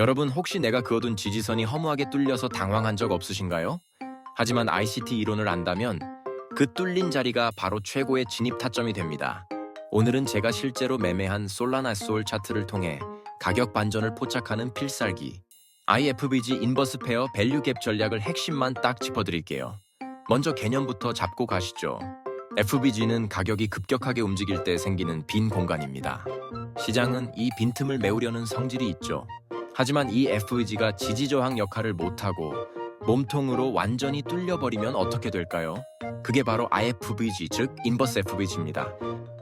여러분 혹시 내가 그어둔 지지선이 허무하게 뚫려서 당황한 적 없으신가요? 하지만 ICT 이론을 안다면 그 뚫린 자리가 바로 최고의 진입 타점이 됩니다. 오늘은 제가 실제로 매매한 솔라나 소울 차트를 통해 가격 반전을 포착하는 필살기 IFBG 인버스 페어 밸류 갭 전략을 핵심만 딱 짚어드릴게요. 먼저 개념부터 잡고 가시죠. FBG는 가격이 급격하게 움직일 때 생기는 빈 공간입니다. 시장은 이 빈틈을 메우려는 성질이 있죠. 하지만 이 FVG가 지지 저항 역할을 못하고 몸통으로 완전히 뚫려버리면 어떻게 될까요? 그게 바로 IFVG, 즉 인버스 FVG입니다.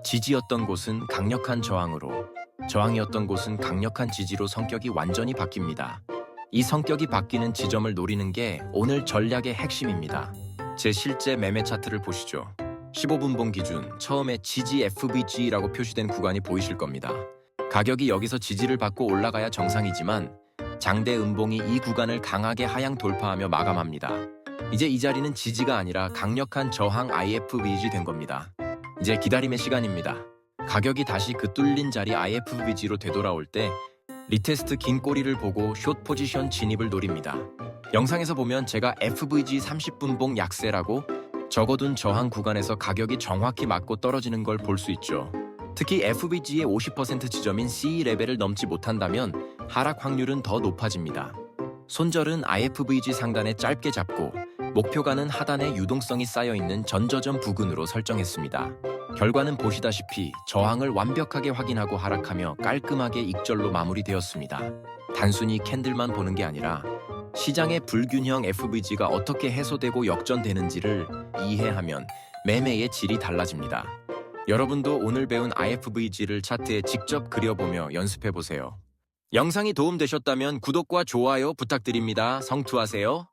지지였던 곳은 강력한 저항으로, 저항이었던 곳은 강력한 지지로 성격이 완전히 바뀝니다. 이 성격이 바뀌는 지점을 노리는 게 오늘 전략의 핵심입니다. 제 실제 매매 차트를 보시죠. 15분봉 기준 처음에 지지 FVG라고 표시된 구간이 보이실 겁니다. 가격이 여기서 지지를 받고 올라가야 정상이지만 장대 음봉이 이 구간을 강하게 하향 돌파하며 마감합니다. 이제 이 자리는 지지가 아니라 강력한 저항 IFVG 된 겁니다. 이제 기다림의 시간입니다. 가격이 다시 그 뚫린 자리 IFVG로 되돌아올 때 리테스트 긴 꼬리를 보고 숏 포지션 진입을 노립니다. 영상에서 보면 제가 FVG 30분봉 약세라고 적어둔 저항 구간에서 가격이 정확히 맞고 떨어지는 걸 볼 수 있죠. 특히 FVG의 50% 지점인 CE 레벨을 넘지 못한다면 하락 확률은 더 높아집니다. 손절은 IFVG 상단에 짧게 잡고 목표가는 하단에 유동성이 쌓여 있는 전저점 부근으로 설정했습니다. 결과는 보시다시피 저항을 완벽하게 확인하고 하락하며 깔끔하게 익절로 마무리되었습니다. 단순히 캔들만 보는 게 아니라 시장의 불균형 FVG가 어떻게 해소되고 역전되는지를 이해하면 매매의 질이 달라집니다. 여러분도 오늘 배운 IFVG를 차트에 직접 그려보며 연습해 보세요. 영상이 도움되셨다면 구독과 좋아요 부탁드립니다. 성투하세요.